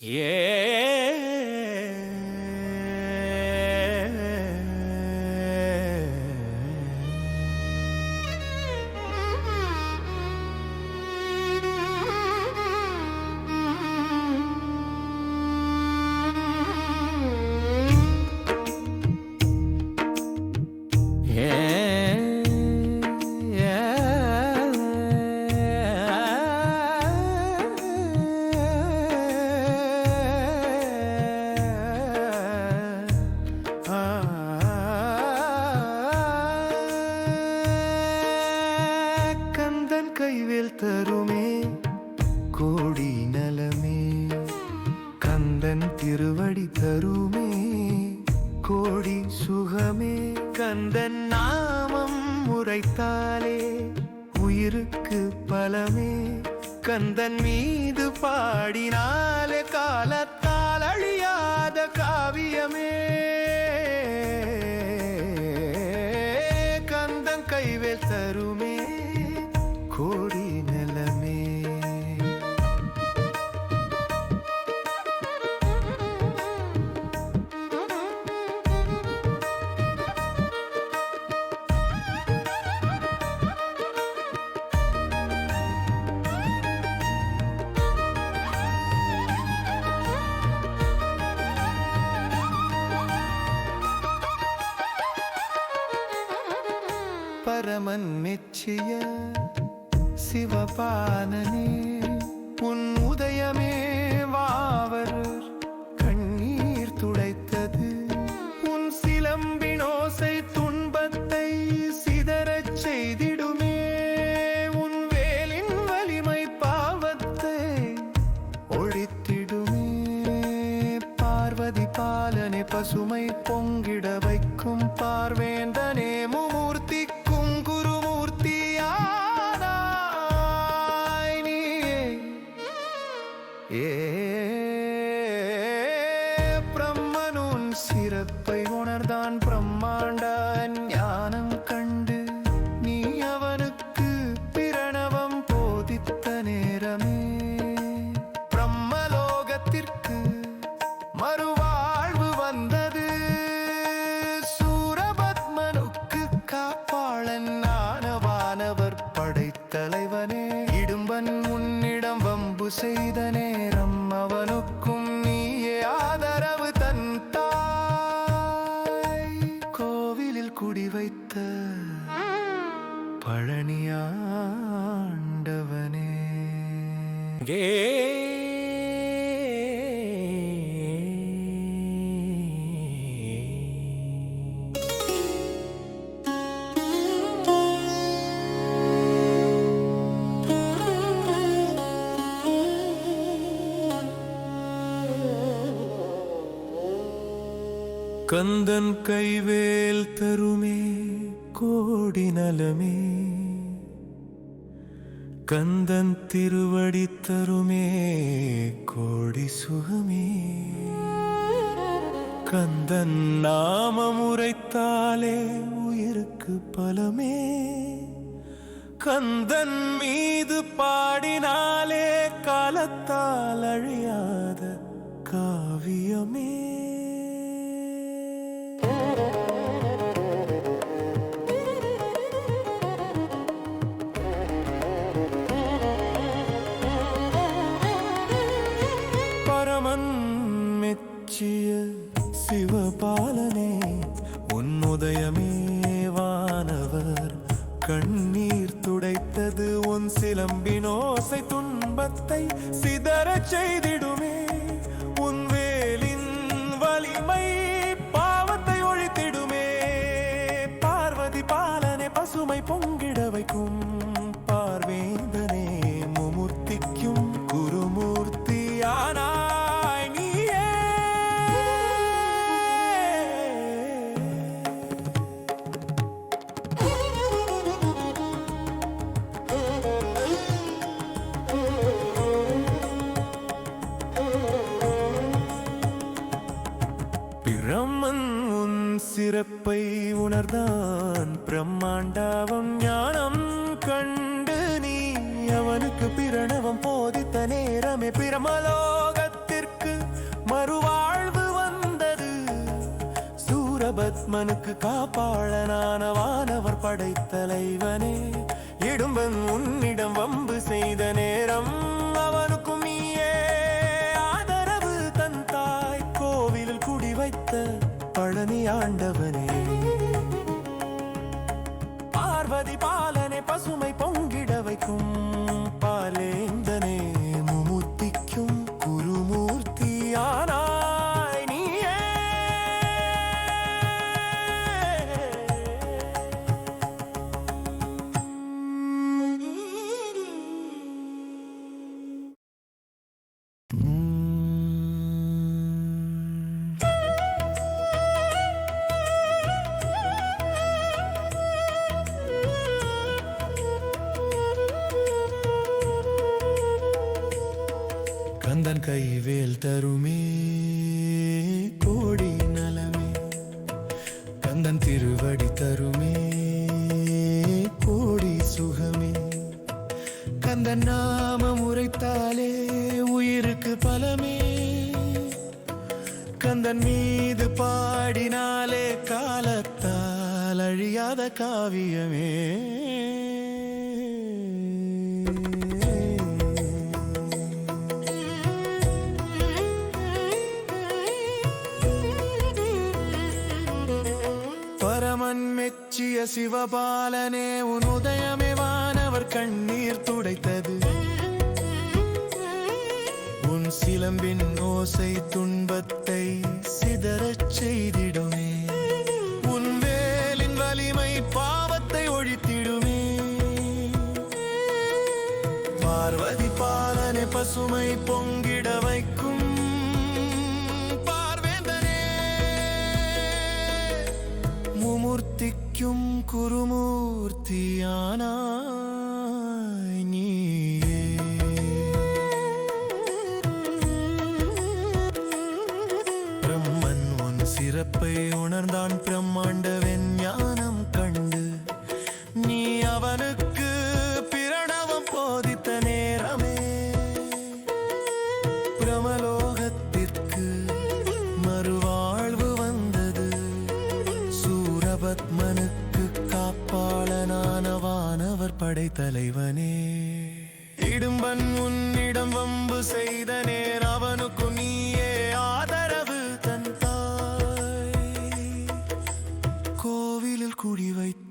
கந்தன் திருவடி தருமே கோடி சுகமே. கந்தன் நாமம் உரைத்தாலே உயிருக்கு பலமே. கந்தன் மீது பாடினார் பரமன் மெச்சிய சிவபானனே உன் உதயமே வாவர் கண்ணீர் துடைத்தது. உன் சிலம்பினோசை துன்பத்தை சிதறச் செய்திடுமே. உன் வேலின் வலிமை பாவத்தை ஒழித்திடுமே. பார்வதி பாலனே பசுமை பொங்கிட வைக்கும் பார்வேந்தனே பிரம்மனும் பிரம்மனுன் கந்தன் கைவேல் தருமே கோடி நலமே கந்தன் திருவடி தருமே கோடி சுகமே. கந்தன் நாமம் உரைத்தாலே உயிருக்கு பலமே. கந்தன் மீது பாடினாலே காலத்தால் அழியாத காவியமே. செய்திடுமே. உன் வேலின் வலிமை பாவத்தை ஒழித்திடுமே. பார்வதி பாலனை பசுமை பொங்கிட வைக்கும். பார்வேந்தனே முமூர்த்திக்கும் குருமூர்த்தியான சிறப்பை உணர்ந்தான் பிரம்மாண்டாவம் ஞானம் கண்டு நீ அவனுக்கு பிரணவம் போதித்த நேரமே. பிரமலோகத்திற்கு மறுவாழ்வு வந்தது. சூரபத்மனுக்கு காப்பாளனான வானவர் படைத்தலைவனே. இடும்பன் உன்னிடம் வம்பு செய்த நேரம் அவனுக்கும் நீயே. ஆதரவு தந்தாய் கோவிலில் குடி வைத்த நீ ஆண்டவனே. தன் கைவேல் தருமே. கோடி நலமே. கந்தன் திருவடி தருமே. கோடி சுகமே. கந்தன் நாமம் உரைத்தாலே உயிருக்கு பலமே. கந்தன் மீது பாடினாலே காலத்தால் அழியாத காவியமே. சிவபாலனே உன் உதயமே வானவர் கண்ணீர் துடைத்தது. உன் சிலம்பின் ஓசை துன்பத்தை சிதறச் செய்திடுமே. உன் வேலின் வலிமை பாவத்தை ஒழித்திடுமே. பார்வதி பாலனை பசுமை பொங்கி சிறப்பை உணர்ந்தான் பிரம்மாண்ட ஞானம் கண்டு. நீ அவனுக்கு பிரணவம் போதித்த நேரமே. பிரமலோகத்திற்கு மறுவாழ்வு வந்தது. சூரபத்மனுக்கு காப்பாளனானவானவர் படைத்தலைவனே. இடும்பன் உன்னிடம் வம்பு செய்த குறி வைத்து